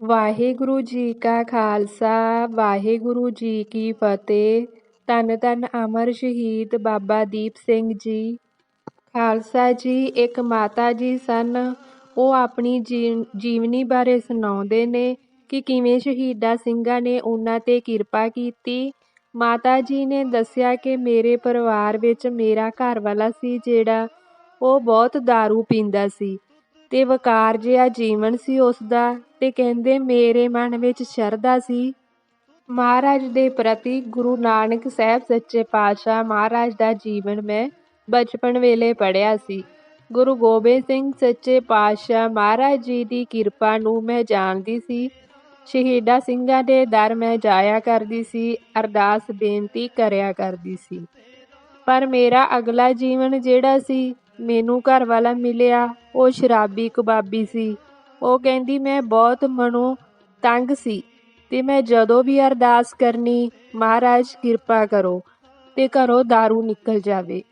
ਵਾਹਿਗੁਰੂ ਜੀ ਕਾ ਖਾਲਸਾ, ਵਾਹਿਗੁਰੂ ਜੀ ਕੀ ਫਤਿਹ। ਧੰਨ ਧੰਨ ਅਮਰ ਸ਼ਹੀਦ ਬਾਬਾ ਦੀਪ ਸਿੰਘ ਜੀ। ਖਾਲਸਾ ਜੀ, ਇੱਕ ਮਾਤਾ ਜੀ ਸਨ। ਉਹ ਆਪਣੀ ਜੀਵਨੀ ਬਾਰੇ ਸੁਣਾਉਂਦੇ ਨੇ ਕਿ ਕਿਵੇਂ ਸ਼ਹੀਦਾਂ ਸਿੰਘਾਂ ਨੇ ਉਹਨਾਂ ਤੇ ਕਿਰਪਾ ਕੀਤੀ। ਮਾਤਾ ਜੀ ਨੇ ਦੱਸਿਆ ਕਿ ਮੇਰੇ ਪਰਿਵਾਰ ਵਿੱਚ ਮੇਰਾ ਘਰ ਵਾਲਾ ਸੀ ਜਿਹੜਾ ਉਹ ਬਹੁਤ दारू ਪੀਂਦਾ ਸੀ। ਤੇ ਵਕਾਰ ਜਿਹਾ ਜੀਵਨ ਸੀ ਉਸ ਦਾ ਤੇ ਕਹਿੰਦੇ ਮੇਰੇ ਮਨ ਵਿੱਚ ਸ਼ਰਧਾ ਸੀ। ਮਹਾਰਾਜ ਦੇ ਪ੍ਰਤੀ ਗੁਰੂ ਨਾਨਕ ਸਾਹਿਬ ਸੱਚੇ ਪਾਤਸ਼ਾਹ ਮਹਾਰਾਜ ਦਾ ਜੀਵਨ ਮੈਂ ਬਚਪਨ ਵੇਲੇ ਪੜਿਆ ਸੀ। ਗੁਰੂ ਗੋਬਿੰਦ ਸਿੰਘ ਸੱਚੇ ਪਾਤਸ਼ਾਹ ਮਹਾਰਾਜ ਜੀ ਦੀ ਕਿਰਪਾ ਨੂੰ ਮੈਂ ਜਾਣਦੀ ਸੀ। ਸ਼ਹੀਦਾਂ ਸਿੰਘਾਂ ਦੇ ਦਰ ਮੈਂ ਜਾਇਆ ਕਰਦੀ ਸੀ, ਅਰਦਾਸ ਬੇਨਤੀ ਕਰਿਆ ਕਰਦੀ ਸੀ। ਪਰ ਮੇਰਾ ਅਗਲਾ ਜੀਵਨ ਜਿਹੜਾ ਸੀ, ਮੈਨੂੰ ਘਰ ਵਾਲਾ ਮਿਲਿਆ। ਉਹ ਸ਼ਰਾਬੀ ਕਬਾਬੀ ਸੀ। ਉਹ ਕਹਿੰਦੀ, ਮੈਂ ਬਹੁਤ ਮਨੋਂ ਤੰਗ ਸੀ ਤੇ ਮੈਂ ਜਦੋਂ ਵੀ ਅਰਦਾਸ ਕਰਨੀ, ਮਹਾਰਾਜ ਕਿਰਪਾ ਕਰੋ ਤੇ ਘਰੋਂ दारू ਨਿਕਲ ਜਾਵੇ।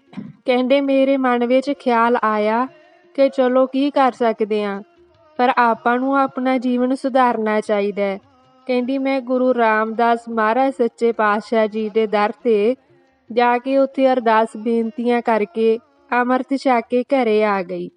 ਕਹਿੰਦੇ, ਮੇਰੇ ਮਨ ਵਿੱਚ ਖਿਆਲ ਆਇਆ ਕਿ ਚਲੋ ਕੀ ਕਰ ਸਕਦੇ ਆ, ਪਰ ਆਪਾਂ ਨੂੰ ਆਪਣਾ ਜੀਵਨ ਸੁਧਾਰਨਾ ਚਾਹੀਦਾ ਹੈ। ਕਹਿੰਦੀ, ਮੈਂ ਗੁਰੂ ਰਾਮਦਾਸ ਮਹਾਰਾਜ ਸੱਚੇ ਪਾਤਸ਼ਾਹ ਜੀ ਦੇ ਦਰ ਤੇ ਜਾ ਕੇ ਉੱਥੇ ਅਰਦਾਸ ਬੇਨਤੀਆਂ ਕਰਕੇ ਅਮਰਤ ਛਕ ਕੇ ਘਰੇ ਆ ਗਈ।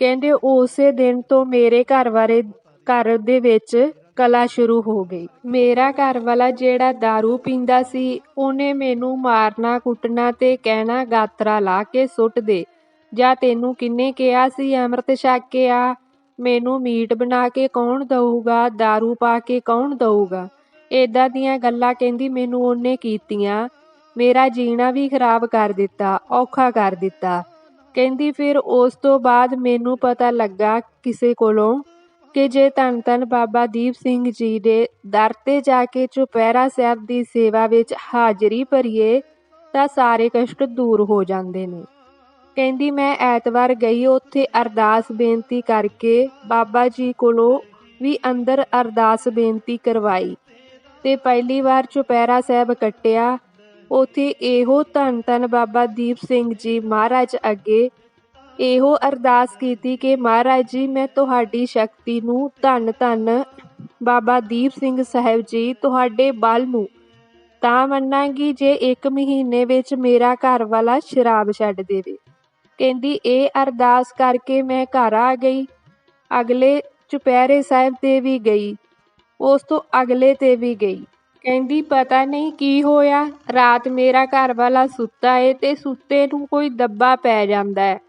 ਕਹਿੰਦੇ ਉਸੇ ਦਿਨ ਤੋਂ ਮੇਰੇ ਘਰ ਵਾਲੇ ਘਰ ਦੇ ਵਿੱਚ ਕਲਾ ਸ਼ੁਰੂ ਹੋ ਗਈ ਮੇਰਾ ਘਰ ਵਾਲਾ ਜਿਹੜਾ दारू ਪੀਂਦਾ ਸੀ ਉਹਨੇ ਮੈਨੂੰ ਮਾਰਨਾ ਕੁੱਟਣਾ ਤੇ ਕਹਿਣਾ ਗਾਤਰਾ ਲਾ ਕੇ ਸੁੱਟ ਦੇ ਜਾਂ ਤੈਨੂੰ ਕਿੰਨੇ ਕਿਹਾ ਸੀ ਅੰਮ੍ਰਿਤ ਛਕ ਕੇ ਆ ਮੈਨੂੰ ਮੀਟ ਬਣਾ ਕੇ ਕੌਣ ਦਊਗਾ दारू ਪਾ ਕੇ ਕੌਣ ਦਊਗਾ ਏਦਾਂ ਦੀਆਂ ਗੱਲਾਂ ਕਹਿੰਦੀ ਮੈਨੂੰ ਉਹਨੇ ਕੀਤੀਆਂ ਮੇਰਾ ਜੀਣਾ ਵੀ ਖਰਾਬ ਕਰ ਦਿੱਤਾ ਔਖਾ ਕਰ ਦਿੱਤਾ ਕਹਿੰਦੀ, ਫਿਰ ਉਸ ਤੋਂ ਬਾਅਦ ਮੈਨੂੰ ਪਤਾ ਲੱਗਾ ਕਿਸੇ ਕੋਲੋਂ ਕਿ ਜੇ ਧੰਨ ਧੰਨ ਬਾਬਾ ਦੀਪ ਸਿੰਘ ਜੀ ਦੇ ਦਰ ਤੇ ਜਾ ਕੇ ਚੁਪਹਿਰਾ ਸਾਹਿਬ ਦੀ ਸੇਵਾ ਵਿੱਚ ਹਾਜ਼ਰੀ ਭਰੀਏ, ਤਾਂ ਸਾਰੇ ਕਸ਼ਟ ਦੂਰ ਹੋ ਜਾਂਦੇ ਨੇ। ਕਹਿੰਦੀ, ਮੈਂ ਐਤਵਾਰ ਗਈ ਉੱਥੇ ਅਰਦਾਸ ਬੇਨਤੀ ਕਰਕੇ ਬਾਬਾ ਜੀ ਕੋਲੋਂ ਵੀ ਅੰਦਰ ਅਰਦਾਸ ਬੇਨਤੀ ਕਰਵਾਈ ਤੇ ਪਹਿਲੀ ਵਾਰ ਚੁਪਹਿਰਾ ਸਾਹਿਬ ਕੱਟਿਆ ਉਥੇ ਇਹੋ ਧੰਨ ਧੰਨ ਬਾਬਾ ਦੀਪ ਸਿੰਘ ਜੀ ਮਹਾਰਾਜ ਅੱਗੇ ਇਹੋ ਅਰਦਾਸ ਕੀਤੀ ਕਿ ਮਹਾਰਾਜ ਜੀ, ਮੈਂ ਤੁਹਾਡੀ ਸ਼ਕਤੀ ਨੂੰ ਧੰਨ ਧੰਨ ਬਾਬਾ ਦੀਪ ਸਿੰਘ ਸਾਹਿਬ ਜੀ ਤੁਹਾਡੇ ਬਲ ਨੂੰ ਤਾਂ ਮੰਨਾਂਗੀ ਜੇ ਇੱਕ ਮਹੀਨੇ ਵਿੱਚ ਮੇਰਾ ਘਰ ਵਾਲਾ ਸ਼ਰਾਬ ਛੱਡ ਦੇਵੇ। ਕਹਿੰਦੀ, ਇਹ ਅਰਦਾਸ ਕਰਕੇ ਮੈਂ ਘਰ ਆ ਗਈ। ਅਗਲੇ ਚੁਪਹਿਰੇ ਸਾਹਿਬ ਤੇ ਵੀ ਗਈ। ਉਸ ਤੋਂ ਅਗਲੇ ਤੇ ਵੀ ਗਈ। ਕਹਿੰਦੀ, ਪਤਾ ਨਹੀਂ ਕੀ ਹੋਇਆ। ਰਾਤ ਮੇਰਾ ਘਰ ਵਾਲਾ ਸੁੱਤਾ ਏ ਤੇ ਸੁੱਤੇ ਨੂੰ ਕੋਈ ਦੱਬਾ ਪੈ ਜਾਂਦਾ ਹੈ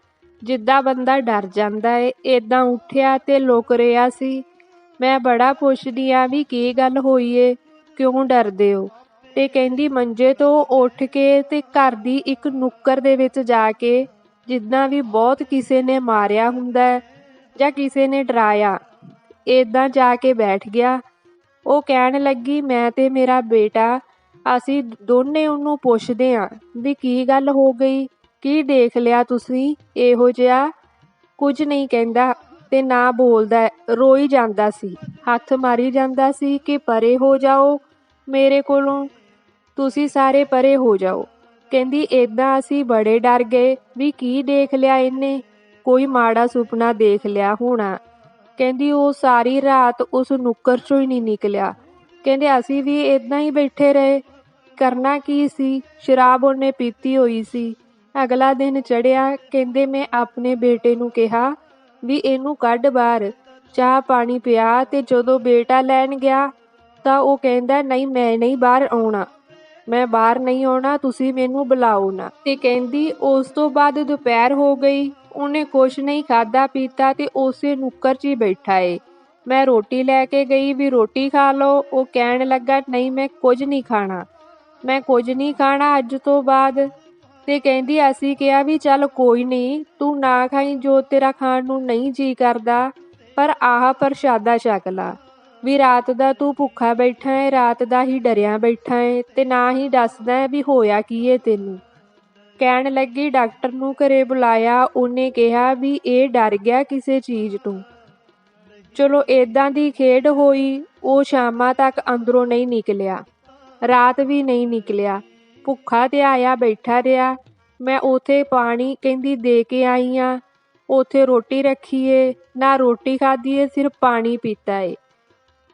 ਜਿੱਦਾਂ ਬੰਦਾ ਡਰ ਜਾਂਦਾ ਏ, ਏਦਾਂ ਉੱਠਿਆ ਤੇ ਲੁਕ ਰਿਹਾ ਸੀ। ਮੈਂ ਬੜਾ ਪੁੱਛਦੀ ਆ ਵੀ ਕੀ ਗੱਲ ਹੋਈ ਏ, ਕਿਉਂ ਡਰਦੇ ਹੋ? ਤੇ ਕਹਿੰਦੀ, ਮੰਜੇ ਤੋਂ ਉੱਠ ਕੇ ਤੇ ਘਰ ਦੀ ਇੱਕ ਨੁੱਕਰ ਦੇ ਵਿੱਚ ਜਾ ਕੇ ਜਿੱਦਾਂ ਵੀ ਬਹੁਤ ਕਿਸੇ ਨੇ ਮਾਰਿਆ ਹੁੰਦਾ ਜਾਂ ਕਿਸੇ ਨੇ ਡਰਾਇਆ, ਏਦਾਂ ਜਾ ਕੇ ਬੈਠ ਗਿਆ। ਉਹ ਕਹਿਣ ਲੱਗੀ, ਮੈਂ ਤੇ ਮੇਰਾ ਬੇਟਾ, ਅਸੀਂ ਦੋਨੇ ਉਹਨੂੰ ਪੁੱਛਦੇ ਆਂ ਵੀ ਕੀ ਗੱਲ ਹੋ ਗਈ? ਕੀ ਦੇਖ ਲਿਆ ਤੁਸੀਂ? ਇਹੋ ਜਿਹਾ ਕੁਝ ਨਹੀਂ ਕਹਿੰਦਾ ਤੇ ਨਾ ਬੋਲਦਾ। ਰੋਈ ਜਾਂਦਾ ਸੀ। ਹੱਥ ਮਾਰੀ ਜਾਂਦਾ ਸੀ ਕਿ ਪਰੇ ਹੋ ਜਾਓ, ਮੇਰੇ ਕੋਲੋਂ। ਤੁਸੀਂ ਸਾਰੇ ਪਰੇ ਹੋ ਜਾਓ। ਕਹਿੰਦੀ, ਏਦਾਂ ਅਸੀਂ ਬੜੇ ਡਰ ਗਏ ਵੀ ਕੀ ਦੇਖ ਲਿਆ ਇਹਨੇ? ਕੋਈ ਮਾੜਾ ਸੁਪਨਾ ਦੇਖ ਲਿਆ ਹੋਣਾ। ਕਹਿੰਦੀ ਉਹ ਸਾਰੀ ਰਾਤ ਉਸ ਨੁੱਕਰ ਚੋਂ ਹੀ ਨਹੀਂ ਨਿਕਲਿਆ। ਕਹਿੰਦੇ ਅਸੀਂ ਵੀ ਇਦਾਂ ਹੀ ਬੈਠੇ ਰਹੇ। ਕਰਨਾ ਕੀ ਸੀ? ਸ਼ਰਾਬ ਉਹਨੇ ਪੀਤੀ ਹੋਈ ਸੀ। ਅਗਲਾ ਦਿਨ ਚੜਿਆ। ਕਹਿੰਦੇ ਮੈਂ ਆਪਣੇ ਬੇਟੇ ਨੂੰ ਕਿਹਾ ਵੀ ਇਹਨੂੰ ਕੱਢ ਬਾਹਰ। ਚਾਹ ਪਾਣੀ ਪਿਆ ਤੇ ਜਦੋਂ ਬੇਟਾ ਲੈਣ ਗਿਆ ਤਾਂ ਉਹ ਕਹਿੰਦਾ, ਨਹੀਂ, ਮੈਂ ਨਹੀਂ ਬਾਹਰ ਆਉਣਾ। ਮੈਂ ਬਾਹਰ ਨਹੀਂ ਆਉਣਾ, ਤੁਸੀਂ ਮੈਨੂੰ ਬੁਲਾਓ ਨਾ। ਤੇ ਕਹਿੰਦੀ, ਉਸ ਤੋਂ ਬਾਅਦ ਦੁਪਹਿਰ ਹੋ ਗਈ। ਉਹਨੇ ਕੁਛ ਨਹੀਂ ਖਾਦਾ ਪੀਤਾ ਤੇ ਉਸੇ ਨੁੱਕਰ 'ਚ ਹੀ ਬੈਠਾ ਏ। ਮੈਂ ਰੋਟੀ ਲੈ ਕੇ ਗਈ ਵੀ ਰੋਟੀ ਖਾ ਲਓ। ਉਹ ਕਹਿਣ ਲੱਗਾ, ਨਹੀਂ, ਮੈਂ ਕੁਝ ਨਹੀਂ ਖਾਣਾ। ਮੈਂ ਕੁਝ ਨਹੀਂ ਖਾਣਾ ਅੱਜ ਤੋਂ ਬਾਅਦ? ਤੇ ਕਹਿੰਦੀ, ਅਸੀਂ ਕਿਹਾ ਵੀ ਚੱਲ ਕੋਈ ਨਹੀਂ, ਤੂੰ ਨਾ ਖਾਈ ਜੋ ਤੇਰਾ ਖਾਣ ਨੂੰ ਨਹੀਂ ਜੀ ਕਰਦਾ, ਪਰ ਆਹ ਪ੍ਰਸ਼ਾਦਾ ਛਕ ਲਾ। ਵੀ ਰਾਤ ਦਾ ਤੂੰ ਭੁੱਖਾ ਬੈਠਾ ਹੈ ਰਾਤ ਦਾ ਹੀ ਡਰਿਆ ਬੈਠਾ ਹੈ ਤੇ ਨਾ ਹੀ ਦੱਸਦਾ ਵੀ ਹੋਇਆ ਕੀ ਏ ਤੈਨੂੰ। ਕਹਿਣ ਲੱਗੀ, ਡਾਕਟਰ ਨੂੰ ਘਰੇ ਬੁਲਾਇਆ। ਉਹਨੇ ਕਿਹਾ ਵੀ ਇਹ ਡਰ ਗਿਆ ਕਿਸੇ ਚੀਜ਼ ਤੋਂ। ਚਲੋ ਇਦਾਂ ਦੀ ਖੇਡ ਹੋਈ, ਉਹ ਸ਼ਾਮਾਂ ਤੱਕ ਅੰਦਰੋਂ ਨਹੀਂ ਨਿਕਲਿਆ। ਰਾਤ ਵੀ ਨਹੀਂ ਨਿਕਲਿਆ। ਭੁੱਖਾ ਤੇ ਆਇਆ, ਬੈਠਾ ਰਿਹਾ। ਮੈਂ ਉਥੇ ਪਾਣੀ ਕਹਿੰਦੀ, ਦੇ ਕੇ ਆਈ ਆ। ਉਥੇ ਰੋਟੀ ਰੱਖੀਏ ਨਾ ਰੋਟੀ ਖਾਧੀ ਏ, ਸਿਰਫ ਪਾਣੀ ਪੀਤਾ ਏ।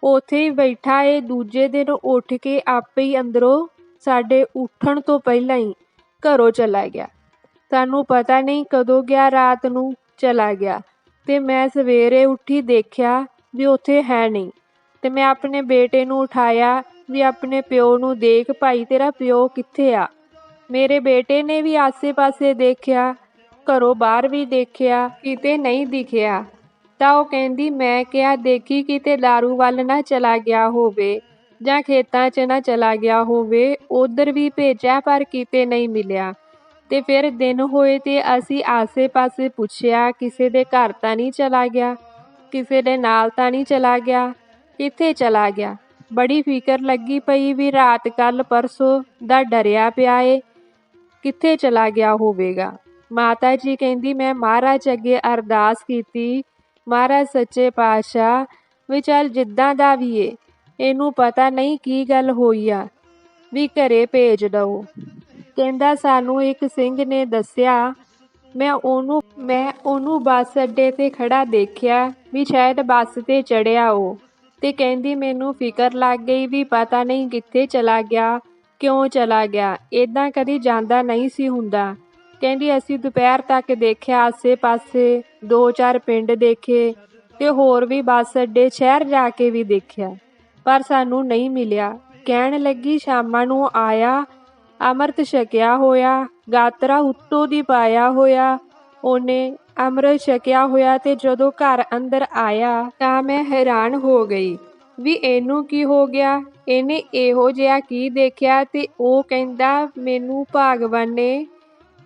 ਉੱਥੇ ਹੀ ਬੈਠਾ ਏ। ਦੂਜੇ ਦਿਨ ਉੱਠ ਕੇ ਆਪੇ ਹੀ ਅੰਦਰੋਂ ਸਾਡੇ ਉੱਠਣ ਤੋਂ ਪਹਿਲਾਂ ਹੀ ਘਰੋਂ ਚਲਾ ਗਿਆ। ਸਾਨੂੰ ਪਤਾ ਨਹੀਂ ਕਦੋਂ ਗਿਆ, ਰਾਤ ਨੂੰ ਚਲਾ ਗਿਆ ਤੇ ਮੈਂ ਸਵੇਰੇ ਉੱਠੀ ਦੇਖਿਆ ਵੀ ਉੱਥੇ ਹੈ ਨਹੀਂ ਤੇ ਮੈਂ ਆਪਣੇ ਬੇਟੇ ਨੂੰ ਉਠਾਇਆ ਵੀ ਆਪਣੇ ਪਿਓ ਨੂੰ ਦੇਖ, ਭਾਈ, ਤੇਰਾ ਪਿਓ ਕਿੱਥੇ ਆ? ਮੇਰੇ ਬੇਟੇ ਨੇ ਵੀ ਆਸੇ-ਪਾਸੇ ਦੇਖਿਆ, ਘਰੋਂ ਬਾਹਰ ਵੀ ਦੇਖਿਆ, ਕਿਤੇ ਨਹੀਂ ਦਿਖਿਆ। ਤਾਂ ਉਹ ਕਹਿੰਦੀ, ਮੈਂ ਕਿਹਾ ਦੇਖੀ ਕਿਤੇ ਦਾਰੂ ਵੱਲ ਨਾ ਚਲਾ ਗਿਆ ਹੋਵੇ। ਜਾਂ ਖੇਤਾਂ 'ਚ ਨਾ ਚਲਾ ਗਿਆ ਹੋਵੇ, ਉਧਰ ਵੀ ਭੇਜਿਆ ਪਰ ਕਿਤੇ ਨਹੀਂ ਮਿਲਿਆ। ਤੇ ਫਿਰ ਦਿਨ ਹੋਏ ਤੇ ਅਸੀਂ ਆਸੇ-ਪਾਸੇ ਪੁੱਛਿਆ, ਕਿਸੇ ਦੇ ਘਰ ਤਾਂ ਨਹੀਂ ਚਲਾ ਗਿਆ, ਕਿਸੇ ਦੇ ਨਾਲ ਤਾਂ ਨਹੀਂ ਚਲਾ ਗਿਆ, ਕਿੱਥੇ ਚਲਾ ਗਿਆ? ਬੜੀ ਫਿਕਰ ਲੱਗੀ ਪਈ ਵੀ ਰਾਤ ਕੱਲ ਪਰਸੋਂ ਦਾ ਡਰਿਆ ਪਿਆ ਏ, ਕਿੱਥੇ ਚਲਾ ਗਿਆ ਹੋਵੇਗਾ? ਮਾਤਾ ਜੀ ਕਹਿੰਦੀ, ਮੈਂ ਮਹਾਰਾਜ ਅੱਗੇ ਅਰਦਾਸ ਕੀਤੀ, ਮਹਾਰਾਜ ਸੱਚੇ ਪਾਤਸ਼ਾਹ ਵੀ ਚੱਲ ਜਿੱਦਾਂ ਦਾ ਵੀ ਏ। ਇਹਨੂੰ ਪਤਾ ਨਹੀਂ ਕੀ ਗੱਲ ਹੋਈ ਆ। ਵੀ ਘਰੇ ਭੇਜ ਦਓ। ਕਹਿੰਦਾ ਸਾਨੂੰ ਇੱਕ ਸਿੰਘ ਨੇ ਦੱਸਿਆ, ਮੈਂ ਉਹਨੂੰ ਮੈਂ ਉਹਨੂੰ ਬੱਸ ਅੱਡੇ ਤੇ ਖੜਾ ਦੇਖਿਆ ਵੀ ਸ਼ਾਇਦ ਬੱਸ ਤੇ ਚੜਿਆ ਉਹ। ਤੇ ਕਹਿੰਦੀ ਮੈਨੂੰ ਫਿਕਰ ਲੱਗ ਗਈ ਵੀ ਪਤਾ ਨਹੀਂ ਕਿੱਥੇ ਚਲਾ ਗਿਆ, ਕਿਉਂ ਚਲਾ ਗਿਆ। ਇਦਾਂ ਕਦੀ ਜਾਂਦਾ ਨਹੀਂ ਸੀ ਹੁੰਦਾ। ਕਹਿੰਦੀ ਅਸੀਂ ਦੁਪਹਿਰ ਤੱਕ ਦੇਖਿਆ ਆਸੇ-ਪਾਸੇ, ਦੋ ਚਾਰ ਪਿੰਡ ਦੇਖੇ ਤੇ ਹੋਰ ਵੀ ਬੱਸ ਅੱਡੇ ਸ਼ਹਿਰ ਜਾ ਕੇ ਵੀ ਦੇਖਿਆ। ਪਰ ਸਾਨੂੰ ਨਹੀਂ ਮਿਲਿਆ। ਕਹਿਣ ਲੱਗੀ, ਸ਼ਾਮਾਂ ਨੂੰ ਆਇਆ, ਅੰਮ੍ਰਿਤ ਛਕਿਆ ਹੋਇਆ, ਗਾਤਰਾ ਉੱਤੋਂ ਦੀ ਪਾਇਆ ਹੋਇਆ। ਉਹਨੇ ਅੰਮ੍ਰਿਤ ਛਕਿਆ ਹੋਇਆ ਤੇ ਜਦੋਂ ਘਰ ਅੰਦਰ ਆਇਆ ਤਾਂ ਮੈਂ ਹੈਰਾਨ ਹੋ ਗਈ। ਵੀ ਇਹਨੂੰ ਕੀ ਹੋ ਗਿਆ? ਇਹਨੇ ਇਹੋ ਜਿਹਾ ਕੀ ਦੇਖਿਆ ਤੇ ਉਹ ਕਹਿੰਦਾ, ਮੈਨੂੰ ਭਾਗਵਾਨ ਨੇ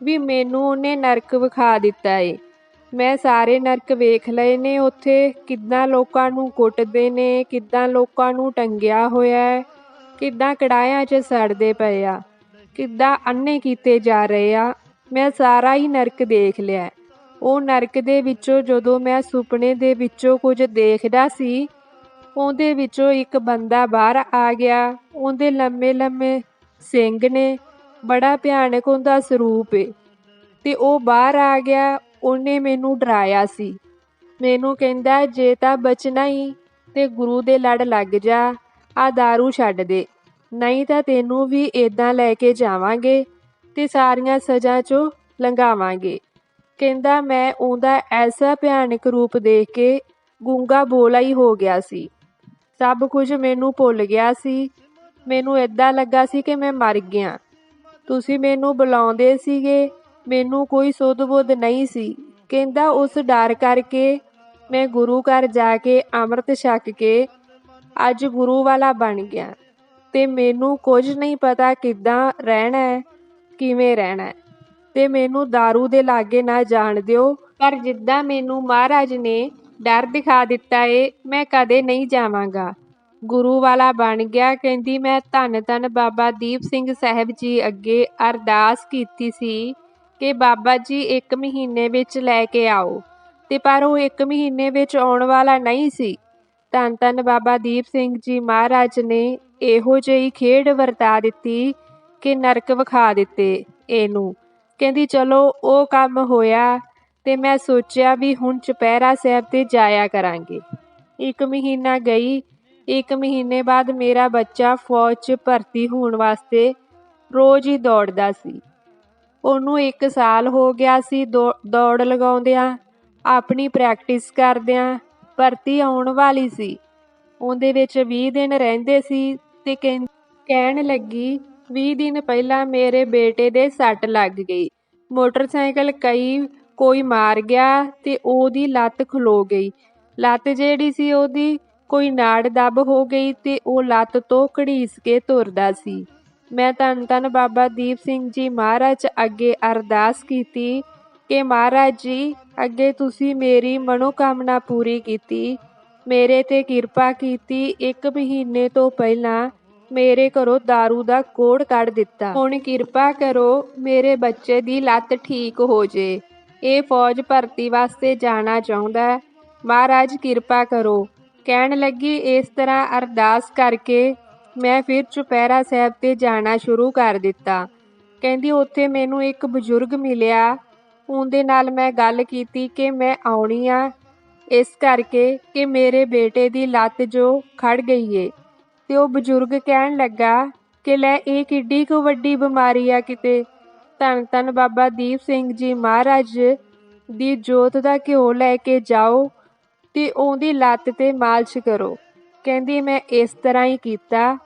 ਵੀ ਮੈਨੂੰ ਉਹਨੇ ਨਰਕ ਵਿਖਾ ਦਿੱਤਾ ਏ। ਮੈਂ ਸਾਰੇ ਨਰਕ ਵੇਖ ਲਏ ਨੇ, ਉੱਥੇ ਕਿੱਦਾਂ ਲੋਕਾਂ ਨੂੰ ਕੁੱਟਦੇ ਨੇ, ਕਿੱਦਾਂ ਲੋਕਾਂ ਨੂੰ ਟੰਗਿਆ ਹੋਇਆ ਹੈ, ਕਿੱਦਾਂ ਕੜਾਇਆਂ 'ਚ ਸੜਦੇ ਪਏ ਆ, ਕਿੱਦਾਂ ਅੰਨੇ ਕੀਤੇ ਜਾ ਰਹੇ ਆ, ਮੈਂ ਸਾਰਾ ਹੀ ਨਰਕ ਦੇਖ ਲਿਆ ਉਹ ਨਰਕ ਦੇ ਵਿੱਚੋਂ ਜਦੋਂ ਮੈਂ ਸੁਪਨੇ ਦੇ ਵਿੱਚੋਂ ਕੁਝ ਦੇਖਦਾ ਸੀ, ਉਹਦੇ ਵਿੱਚੋਂ ਇੱਕ ਬੰਦਾ ਬਾਹਰ ਆ ਗਿਆ, ਉਹਦੇ ਲੰਮੇ ਲੰਮੇ ਸਿੰਘ ਨੇ, ਬੜਾ ਭਿਆਨਕ ਉਹਦਾ ਸਰੂਪ ਏ, ਤੇ ਉਹ ਬਾਹਰ ਆ ਗਿਆ ਉਹਨੇ ਮੈਨੂੰ ਡਰਾਇਆ ਸੀ। ਮੈਨੂੰ ਕਹਿੰਦਾ, ਜੇ ਤਾਂ ਬਚਣਾ ਹੀ ਤੇ ਗੁਰੂ ਦੇ ਲੜ ਲੱਗ ਜਾ, ਆ दारू ਛੱਡ ਦੇ। ਨਹੀਂ ਤਾਂ ਤੈਨੂੰ ਵੀ ਇਦਾਂ ਲੈ ਕੇ ਜਾਵਾਂਗੇ ਤੇ ਸਾਰੀਆਂ ਸਜ਼ਾ ਚੋਂ ਲੰਘਾਵਾਂਗੇ। ਕਹਿੰਦਾ, ਮੈਂ ਉਹਦਾ ਐਸਾ ਭਿਆਨਕ ਰੂਪ ਦੇਖ ਕੇ ਗੂੰਗਾ ਬੋਲਾ ਹੀ ਹੋ ਗਿਆ ਸੀ। ਸਭ ਕੁਝ ਮੈਨੂੰ ਭੁੱਲ ਗਿਆ ਸੀ। ਮੈਨੂੰ ਇਦਾਂ ਲੱਗਾ ਸੀ ਕਿ ਮੈਂ ਮਰ ਗਿਆ। ਤੁਸੀਂ ਮੈਨੂੰ ਬੁਲਾਉਂਦੇ ਸੀਗੇ ਮੈਨੂੰ ਕੋਈ ਸੁੱਧ ਬੁੱਧ ਨਹੀਂ ਸੀ। ਕਹਿੰਦਾ ਉਸ ਡਰ ਕਰਕੇ ਮੈਂ ਗੁਰੂ ਘਰ ਜਾ ਕੇ ਅੰਮ੍ਰਿਤ ਛਕ ਕੇ ਅੱਜ ਗੁਰੂ ਵਾਲਾ ਬਣ ਗਿਆ। ਤੇ ਮੈਨੂੰ ਕੁਝ ਨਹੀਂ ਪਤਾ ਕਿੱਦਾਂ ਰਹਿਣਾ ਹੈ, ਕਿਵੇਂ ਰਹਿਣਾ ਹੈ। ਤੇ ਮੈਨੂੰ दारू ਦੇ ਲਾਗੇ ਨਾ ਜਾਣ ਦਿਓ। ਪਰ ਜਿੱਦਾਂ ਮੈਨੂੰ ਮਹਾਰਾਜ ਨੇ ਡਰ ਦਿਖਾ ਦਿੱਤਾ ਏ, ਮੈਂ ਕਦੇ ਨਹੀਂ ਜਾਵਾਂਗਾ। ਗੁਰੂ ਵਾਲਾ ਬਣ ਗਿਆ। ਕਹਿੰਦੀ ਮੈਂ ਧੰਨ ਧੰਨ ਬਾਬਾ ਦੀਪ ਸਿੰਘ ਸਾਹਿਬ ਜੀ ਅੱਗੇ ਅਰਦਾਸ ਕੀਤੀ ਸੀ। ਕਿ ਬਾਬਾ ਜੀ ਇੱਕ ਮਹੀਨੇ ਵਿੱਚ ਲੈ ਕੇ ਆਓ। ਤੇ ਪਰ ਉਹ ਇੱਕ ਮਹੀਨੇ ਵਿੱਚ ਆਉਣ ਵਾਲਾ ਨਹੀਂ ਸੀ। ਧੰਨ ਧੰਨ ਬਾਬਾ ਦੀਪ ਸਿੰਘ ਜੀ ਮਹਾਰਾਜ ਨੇ ਇਹੋ ਜਿਹੀ ਖੇਡ ਵਰਤਾ ਦਿੱਤੀ ਕਿ ਨਰਕ ਵਿਖਾ ਦਿੱਤੇ ਇਹਨੂੰ। ਕਹਿੰਦੀ, ਚਲੋ, ਉਹ ਕੰਮ ਹੋਇਆ ਤੇ ਮੈਂ ਸੋਚਿਆ ਵੀ ਹੁਣ ਚੁਪਹਿਰਾ ਸਾਹਿਬ ਤੇ ਜਾਇਆ ਕਰਾਂਗੇ। ਇੱਕ ਮਹੀਨਾ ਗਈ, ਇੱਕ ਮਹੀਨੇ ਬਾਅਦ ਮੇਰਾ ਬੱਚਾ ਫੌਜ 'ਚ ਭਰਤੀ ਹੋਣ ਵਾਸਤੇ ਰੋਜ਼ ਹੀ ਦੌੜਦਾ ਸੀ। ਉਹਨੂੰ 1 ਸਾਲ ਹੋ ਗਿਆ ਸੀ ਦੌੜ ਲਗਾਉਂਦਿਆਂ, ਆਪਣੀ ਪ੍ਰੈਕਟਿਸ ਕਰਦਿਆਂ, ਭਰਤੀ ਆਉਣ ਵਾਲੀ ਸੀ। ਉਹਦੇ ਵਿੱਚ 20 ਦਿਨ ਰਹਿੰਦੇ ਸੀ ਤੇ ਕਹਿਣ ਲੱਗੀ 20 ਦਿਨ ਪਹਿਲਾਂ ਮੇਰੇ ਬੇਟੇ ਦੇ ਸੱਟ ਲੱਗ ਗਈ। ਮੋਟਰਸਾਈਕਲ ਕਈ, ਕੋਈ ਮਾਰ ਗਿਆ ਤੇ ਉਹਦੀ ਲੱਤ ਖਲੋ ਗਈ। ਲੱਤ ਜਿਹੜੀ ਸੀ ਉਹਦੀ, ਕੋਈ ਨਾੜ ਦੱਬ ਹੋ ਗਈ ਤੇ ਉਹ ਲੱਤ ਤੋਂ ਘੜੀਸ ਕੇ ਤੁਰਦਾ ਸੀ। ਮੈਂ ਧੰਨ ਧੰਨ ਬਾਬਾ ਦੀਪ ਸਿੰਘ ਜੀ ਮਹਾਰਾਜ ਅੱਗੇ ਅਰਦਾਸ ਕੀਤੀ ਕਿ ਮਹਾਰਾਜ ਜੀ, ਅੱਗੇ ਤੁਸੀਂ ਮੇਰੀ ਮਨੋਕਾਮਨਾ ਪੂਰੀ ਕੀਤੀ, ਮੇਰੇ ਤੇ ਕਿਰਪਾ ਕੀਤੀ, ਇੱਕ ਮਹੀਨੇ ਤੋਂ ਪਹਿਲਾਂ ਮੇਰੇ ਘਰੋਂ दारू ਦਾ ਕੋੜ ਕੱਢ ਦਿੱਤਾ। ਹੁਣ ਕਿਰਪਾ ਕਰੋ ਮੇਰੇ ਬੱਚੇ ਦੀ ਲੱਤ ਠੀਕ ਹੋ ਜੇ। ਇਹ ਫੌਜ ਭਰਤੀ ਵਾਸਤੇ ਜਾਣਾ ਚਾਹੁੰਦਾ ਮਹਾਰਾਜ ਕਿਰਪਾ ਕਰੋ। ਕਹਿਣ ਲੱਗੀ ਇਸ ਤਰ੍ਹਾਂ ਅਰਦਾਸ ਕਰਕੇ ਮੈਂ ਫਿਰ ਚੁਪਹਿਰਾ ਸਾਹਿਬ ਤੇ ਜਾਣਾ ਸ਼ੁਰੂ ਕਰ ਦਿੱਤਾ। ਕਹਿੰਦੀ, ਉੱਥੇ ਮੈਨੂੰ ਇੱਕ ਬਜ਼ੁਰਗ ਮਿਲਿਆ। ਉਹਦੇ ਨਾਲ ਮੈਂ ਗੱਲ ਕੀਤੀ ਕਿ ਮੈਂ ਆਉਣੀ ਆ। ਇਸ ਕਰਕੇ ਕਿ ਮੇਰੇ ਬੇਟੇ ਦੀ ਲੱਤ ਜੋ ਖੜ ਗਈ ਏ। ਤੇ ਉਹ ਬਜ਼ੁਰਗ ਕਹਿਣ ਲੱਗਾ ਕਿ, ਲੈ, ਇਹ ਕਿੱਡੀ ਕੁ ਵੱਡੀ ਬਿਮਾਰੀ ਆ ਕਿਤੇ। ਧੰਨ ਧੰਨ ਬਾਬਾ ਦੀਪ ਸਿੰਘ ਜੀ ਮਹਾਰਾਜ ਦੀ ਜੋਤ ਦਾ ਘਿਓ ਲੈ ਕੇ ਜਾਓ ਤੇ ਉਹਦੀ ਲੱਤ ਤੇ ਮਾਲਸ਼ ਕਰੋ। ਕਹਿੰਦੀ, ਮੈਂ ਇਸ ਤਰ੍ਹਾਂ ਹੀ ਕੀਤਾ।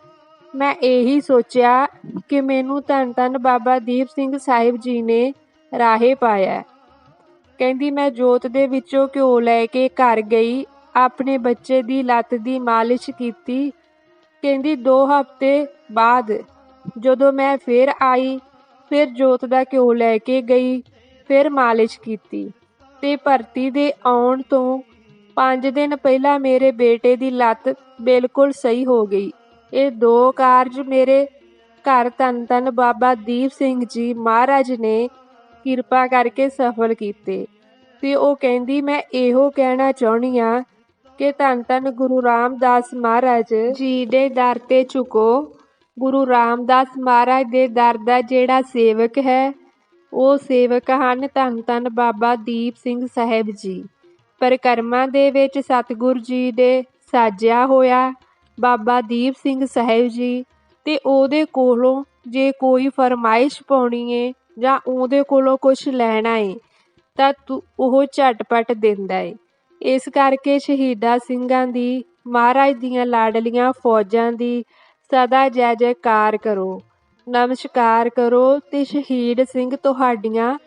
ਮੈਂ ਇਹੀ ਸੋਚਿਆ ਕਿ ਮੈਨੂੰ ਧੰਨ ਧੰਨ ਬਾਬਾ ਦੀਪ ਸਿੰਘ ਸਾਹਿਬ ਜੀ ਨੇ ਰਾਹੇ ਪਾਇਆ। ਕਹਿੰਦੀ, ਮੈਂ ਜੋਤ ਦੇ ਵਿੱਚੋਂ ਘਿਓ ਲੈ ਕੇ ਘਰ ਗਈ, ਆਪਣੇ ਬੱਚੇ ਦੀ ਲੱਤ ਦੀ ਮਾਲਿਸ਼ ਕੀਤੀ। ਕਹਿੰਦੀ 2 ਹਫ਼ਤੇ ਬਾਅਦ ਜਦੋਂ ਮੈਂ ਫਿਰ ਆਈ, ਫਿਰ ਜੋਤ ਦਾ ਘਿਓ ਲੈ ਕੇ ਗਈ, ਫਿਰ ਮਾਲਿਸ਼ ਕੀਤੀ ਤੇ ਭਰਤੀ ਦੇ ਆਉਣ ਤੋਂ 5 ਦਿਨ ਪਹਿਲਾਂ ਮੇਰੇ ਬੇਟੇ ਦੀ ਲੱਤ ਬਿਲਕੁਲ ਸਹੀ ਹੋ ਗਈ। ਇਹ ਦੋ ਕਾਰਜ ਮੇਰੇ ਘਰ ਧੰਨ ਧੰਨ ਬਾਬਾ ਦੀਪ ਸਿੰਘ ਜੀ ਮਹਾਰਾਜ ਨੇ ਕਿਰਪਾ ਕਰਕੇ ਸਫਲ ਕੀਤੇ। ਤੇ ਉਹ ਕਹਿੰਦੀ, ਮੈਂ ਇਹੋ ਕਹਿਣਾ ਚਾਹੁੰਦੀ ਆ ਕਿ ਧੰਨ ਧੰਨ ਗੁਰੂ ਰਾਮਦਾਸ ਮਹਾਰਾਜ ਜੀ ਦੇ ਦਰ ਤੇ ਝੁਕੋ। ਗੁਰੂ ਰਾਮਦਾਸ ਮਹਾਰਾਜ ਦੇ ਦਰ ਦਾ ਜਿਹੜਾ ਸੇਵਕ ਹੈ, ਉਹ ਸੇਵਕ ਹਨ ਧੰਨ ਧੰਨ ਬਾਬਾ ਦੀਪ ਸਿੰਘ ਸਾਹਿਬ ਜੀ। ਪਰਿਕਰਮਾ ਦੇ ਵਿੱਚ ਸਤਿਗੁਰ ਜੀ ਦੇ ਸਾਜਿਆ ਹੋਇਆ ਬਾਬਾ ਦੀਪ ਸਿੰਘ ਸਾਹਿਬ ਜੀ ਤੇ ਉਹਦੇ ਕੋਲੋਂ ਜੇ ਕੋਈ ਫਰਮਾਇਸ਼ ਪਾਉਣੀ ਏ ਜਾਂ ਉਹਦੇ ਕੋਲੋਂ ਕੁਝ ਲੈਣਾ ਏ, ਤਾਂ ਤੂੰ ਉਹ ਝਟਪਟ ਦਿੰਦਾ ਏ। ਇਸ ਕਰਕੇ ਸ਼ਹੀਦਾਂ ਸਿੰਘਾਂ ਦੀ, ਮਹਾਰਾਜ ਦੀਆਂ ਲਾਡਲੀਆਂ ਫੌਜਾਂ ਦੀ ਸਦਾ ਜੈ ਜੈਕਾਰ ਕਰੋ। ਨਮਸਕਾਰ ਕਰੋ ਤੇ ਸ਼ਹੀਦ ਸਿੰਘ ਤੁਹਾਡੀਆਂ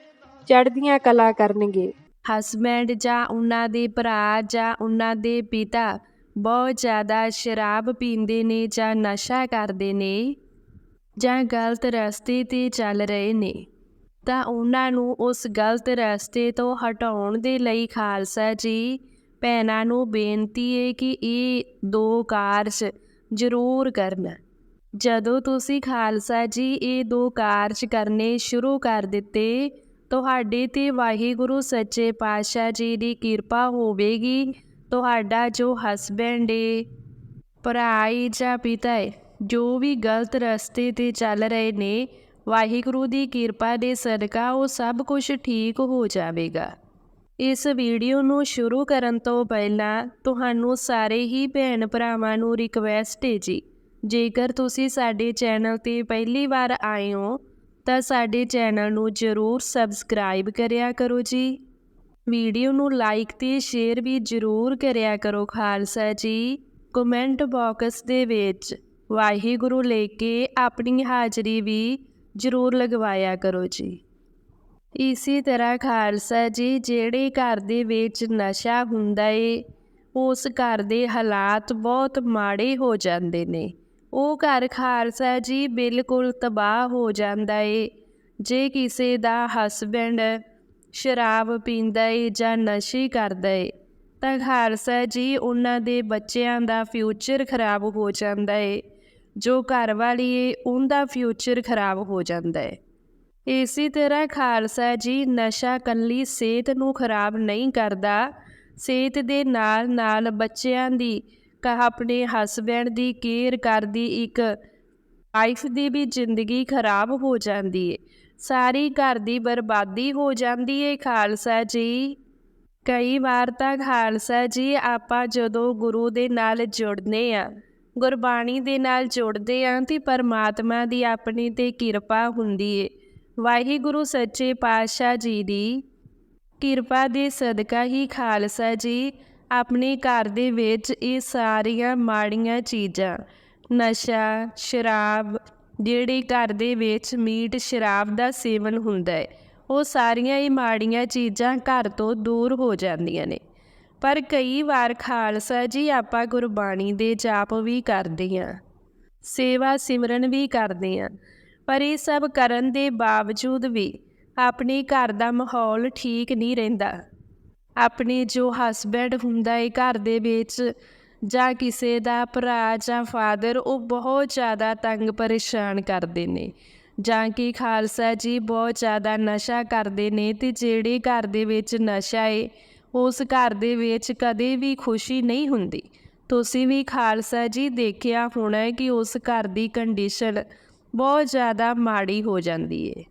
ਚੜ੍ਹਦੀਆਂ ਕਲਾ ਕਰਨਗੇ। ਹਸਬੈਂਡ ਜਾਂ ਉਹਨਾਂ ਦੇ ਭਰਾ ਜਾਂ ਉਹਨਾਂ ਦੇ ਪਿਤਾ ਬਹੁਤ ਜ਼ਿਆਦਾ ਸ਼ਰਾਬ ਪੀਂਦੇ ਨੇ ਜਾਂ ਨਸ਼ਾ ਕਰਦੇ ਨੇ ਜਾਂ ਗਲਤ ਰਸਤੇ ਤੇ ਚੱਲ ਰਹੇ ਨੇ, ਤਾਂ ਉਹਨਾਂ ਨੂੰ ਉਸ ਗਲਤ ਰਸਤੇ ਤੋਂ ਹਟਾਉਣ ਦੇ ਲਈ ਖਾਲਸਾ ਜੀ ਭੈਣਾਂ ਨੂੰ ਬੇਨਤੀ ਹੈ ਕਿ ਇਹ ਦੋ ਕਾਰਜ ਜ਼ਰੂਰ ਕਰਨ। ਜਦੋਂ ਤੁਸੀਂ ਖਾਲਸਾ ਜੀ ਇਹ ਦੋ ਕਾਰਜ ਕਰਨੇ ਸ਼ੁਰੂ ਕਰ ਦਿੱਤੇ, ਤੁਹਾਡੇ ਤੇ ਵਾਹਿਗੁਰੂ ਸੱਚੇ ਪਾਤਸ਼ਾਹ ਜੀ ਦੀ ਕਿਰਪਾ ਹੋਵੇਗੀ। ਤੁਹਾਡਾ ਜੋ ਹਸਬੈਂਡ ਏ, ਭਰਾ ਏ ਜਾਂ ਪਿਤਾ ਏ, ਜੋ ਵੀ ਗਲਤ ਰਸਤੇ ਤੇ ਚੱਲ ਰਹੇ ਨੇ, ਵਾਹਿਗੁਰੂ ਦੀ ਕਿਰਪਾ ਦੇ ਸਦਕਾ ਉਹ ਸਭ ਕੁਝ ਠੀਕ ਹੋ ਜਾਵੇਗਾ। ਇਸ ਵੀਡੀਓ ਨੂੰ ਸ਼ੁਰੂ ਕਰਨ ਤੋਂ ਪਹਿਲਾਂ ਤੁਹਾਨੂੰ ਸਾਰੇ ਹੀ ਭੈਣ ਭਰਾਵਾਂ ਨੂੰ ਰਿਕਵੈਸਟ ਹੈ ਜੀ। ਜੇਕਰ ਤੁਸੀਂ ਸਾਡੇ ਚੈਨਲ ਤੇ ਪਹਿਲੀ ਵਾਰ ਆਏ ਹੋ, ਤਾਂ ਸਾਡੇ ਚੈਨਲ ਨੂੰ ਜ਼ਰੂਰ ਸਬਸਕ੍ਰਾਈਬ ਕਰਿਆ ਕਰੋ ਜੀ। ਵੀਡੀਓ ਨੂੰ ਲਾਈਕ ਤੇ ਸ਼ੇਅਰ ਵੀ ਜ਼ਰੂਰ ਕਰਿਆ ਕਰੋ, ਖਾਲਸਾ ਜੀ। ਕਮੈਂਟ ਬਾਕਸ ਦੇ ਵਿੱਚ ਵਾਹਿਗੁਰੂ ਲੈ ਕੇ ਆਪਣੀ ਹਾਜ਼ਰੀ ਵੀ ਜ਼ਰੂਰ ਲਗਵਾਇਆ ਕਰੋ ਜੀ। ਇਸੇ ਤਰ੍ਹਾਂ ਖਾਲਸਾ ਜੀ, ਜਿਹੜੇ ਘਰ ਦੇ ਵਿੱਚ ਨਸ਼ਾ ਹੁੰਦਾ ਏ, ਉਸ ਘਰ ਦੇ ਹਾਲਾਤ ਬਹੁਤ ਮਾੜੇ ਹੋ ਜਾਂਦੇ ਨੇ। ਉਹ ਘਰ ਖਾਲਸਾ ਜੀ ਬਿਲਕੁਲ ਤਬਾਹ ਹੋ ਜਾਂਦਾ ਏ। ਜੇ ਕਿਸੇ ਦਾ ਹਸਬੈਂਡ ਸ਼ਰਾਬ ਪੀਂਦਾ ਏ ਜਾਂ ਨਸ਼ੇ ਕਰਦਾ ਏ ਤਾਂ ਖਾਲਸਾ ਜੀ ਉਹਨਾਂ ਦੇ ਬੱਚਿਆਂ ਦਾ ਫਿਊਚਰ ਖਰਾਬ ਹੋ ਜਾਂਦਾ ਏ ਜੋ ਘਰ ਵਾਲੀ ਏ ਉਹਦਾ ਫਿਊਚਰ ਖਰਾਬ ਹੋ ਜਾਂਦਾ ਏ ਇਸੇ ਤਰ੍ਹਾਂ ਖਾਲਸਾ ਜੀ ਨਸ਼ਾ ਕੱਲੀ ਸਿਹਤ ਨੂੰ ਖਰਾਬ ਨਹੀਂ ਕਰਦਾ, ਸਿਹਤ ਦੇ ਨਾਲ ਨਾਲ ਬੱਚਿਆਂ ਦੀ ਕਹ ਆਪਣੇ ਹਸਬੈਂਡ ਦੀ ਕੇਅਰ ਕਰਦੀ ਇੱਕ ਵਾਈਫ ਦੀ ਵੀ ਜ਼ਿੰਦਗੀ ਖਰਾਬ ਹੋ ਜਾਂਦੀ ਏ। ਸਾਰੀ ਘਰ ਦੀ ਬਰਬਾਦੀ ਹੋ ਜਾਂਦੀ ਏ ਖਾਲਸਾ ਜੀ। ਕਈ ਵਾਰ ਤਾਂ ਖਾਲਸਾ ਜੀ, ਆਪਾਂ ਜਦੋਂ ਗੁਰੂ ਦੇ ਨਾਲ ਜੁੜਨੇ ਆ, ਗੁਰਬਾਣੀ ਦੇ ਨਾਲ ਜੁੜਦੇ ਆ ਤੇ ਪਰਮਾਤਮਾ ਦੀ ਆਪਣੀ ਤੇ ਕਿਰਪਾ ਹੁੰਦੀ ਏ। ਵਾਹਿਗੁਰੂ ਸੱਚੇ ਪਾਤਸ਼ਾਹ ਜੀ ਦੀ ਕਿਰਪਾ ਦੇ ਸਦਕਾ ਹੀ ਖਾਲਸਾ ਜੀ ਆਪਣੇ ਘਰ ਦੇ ਵਿੱਚ ਇਹ ਸਾਰੀਆਂ ਮਾੜੀਆਂ ਚੀਜ਼ਾਂ, ਨਸ਼ਾ, ਸ਼ਰਾਬ ਜਿਹੜੇ ਘਰ ਦੇ ਵਿੱਚ ਮੀਟ, ਸ਼ਰਾਬ ਦਾ ਸੇਵਨ ਹੁੰਦਾ ਹੈ, ਉਹ ਸਾਰੀਆਂ ਹੀ ਮਾੜੀਆਂ ਚੀਜ਼ਾਂ ਘਰ ਤੋਂ ਦੂਰ ਹੋ ਜਾਂਦੀਆਂ ਨੇ। ਪਰ ਕਈ ਵਾਰ ਖਾਲਸਾ ਜੀ ਆਪਾਂ ਗੁਰਬਾਣੀ ਦੇ ਜਾਪ ਵੀ ਕਰਦੇ ਹਾਂ, ਸੇਵਾ ਸਿਮਰਨ ਵੀ ਕਰਦੇ ਹਾਂ, ਪਰ ਇਹ ਸਭ ਕਰਨ ਦੇ ਬਾਵਜੂਦ ਵੀ ਆਪਣੇ ਘਰ ਦਾ ਮਾਹੌਲ ਠੀਕ ਨਹੀਂ ਰਹਿੰਦਾ। ਆਪਣੇ ਜੋ ਹਸਬੈਂਡ ਹੁੰਦਾ ਹੈ ਘਰ ਦੇ ਵਿੱਚ ਜਾਂ ਕਿਸੇ ਦਾ ਭਰਾ ਜਾਂ ਫਾਦਰ ਉਹ ਬਹੁਤ ਜ਼ਿਆਦਾ ਤੰਗ ਪਰੇਸ਼ਾਨ ਕਰਦੇ ਨੇ। ਜਾਂ ਕਿ ਖਾਲਸਾ ਜੀ ਬਹੁਤ ਜ਼ਿਆਦਾ ਨਸ਼ਾ ਕਰਦੇ ਨੇ ਤੇ ਜਿਹੜੇ ਘਰ ਦੇ ਵਿੱਚ ਨਸ਼ਾ ਏ, ਉਸ ਘਰ ਦੇ ਵਿੱਚ ਕਦੇ ਵੀ ਖੁਸ਼ੀ ਨਹੀਂ ਹੁੰਦੀ। ਤੁਸੀਂ ਵੀ ਖਾਲਸਾ ਜੀ ਦੇਖਿਆ ਹੋਣਾ ਕਿ ਉਸ ਘਰ ਦੀ ਕੰਡੀਸ਼ਨ ਬਹੁਤ ਜ਼ਿਆਦਾ ਮਾੜੀ ਹੋ ਜਾਂਦੀ ਏ।